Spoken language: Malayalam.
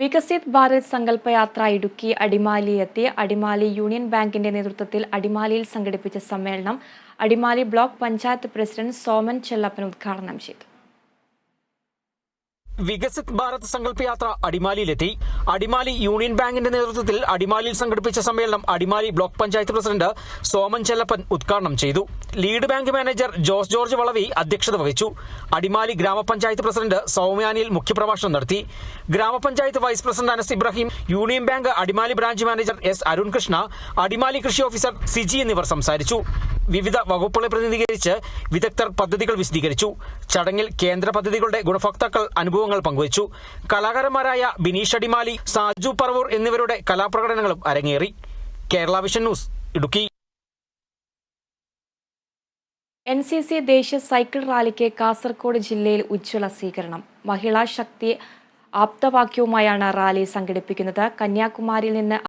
വികസിത് ഭാരത് സങ്കല്പയാത്ര ഇടുക്കി അടിമാലിയെത്തി അടിമാലി യൂണിയൻ ബാങ്കിന്റെ നേതൃത്വത്തിൽ അടിമാലിയിൽ സംഘടിപ്പിച്ച സമ്മേളനം അടിമാലി ബ്ലോക്ക് പഞ്ചായത്ത് പ്രസിഡന്റ് സോമൻ ചെല്ലപ്പൻ ഉദ്ഘാടനം ചെയ്തു. വികസിത് ഭാരത് സങ്കല്പ യാത്ര അടിമാലിയിലെത്തി. അടിമാലി യൂണിയൻ ബാങ്കിന്റെ നേതൃത്വത്തിൽ അടിമാലിയിൽ സംഘടിപ്പിച്ച സമ്മേളനം അടിമാലി ബ്ലോക്ക് പഞ്ചായത്ത് പ്രസിഡന്റ് സോമൻ ചെല്ലപ്പൻ ഉദ്ഘാടനം ചെയ്തു. Lead bank manager Jose George Valavi അധ്യക്ഷത വഹിച്ചു. അടിമാലി ഗ്രാമപഞ്ചായത്ത് പ്രസിഡന്റ് സൗമ്യാനിയിൽ മുഖ്യപ്രഭാഷണം നടത്തി. Gram panchayat vice president Anas Ibrahim union bank Adimali branch manager S Arunkrishna Adimali കൃഷി ഓഫീസർ സിജി എന്നിവർ സംസാരിച്ചു. വിവിധ വകുപ്പുകളെ പ്രതിനിധീകരിച്ച് വിദഗ്ധർ പദ്ധതികൾ വിശദീകരിച്ചു. ചടങ്ങിൽ കേന്ദ്ര പദ്ധതികളുടെ ഗുണഭോക്താക്കൾ അനുഭവങ്ങൾ പങ്കുവച്ചു. കലാകാരന്മാരായ ബിനീഷ് അടിമാലി സാജു പറവൂർ എന്നിവരുടെ കലാപ്രകടനങ്ങളും അരങ്ങേറി. Kerala vision news Idukki. N C C ദേശീയ സൈക്കിൾ റാലിക്ക് കാസർഗോഡ് ജില്ലയിൽ ഉജ്ജ്വല സ്വീകരണം. മഹിളാ ശക്തി ആപ്തവാക്യവുമായാണ് റാലി സംഘടിപ്പിക്കുന്നത്. കന്യാകുമാരിയിൽ നിന്ന്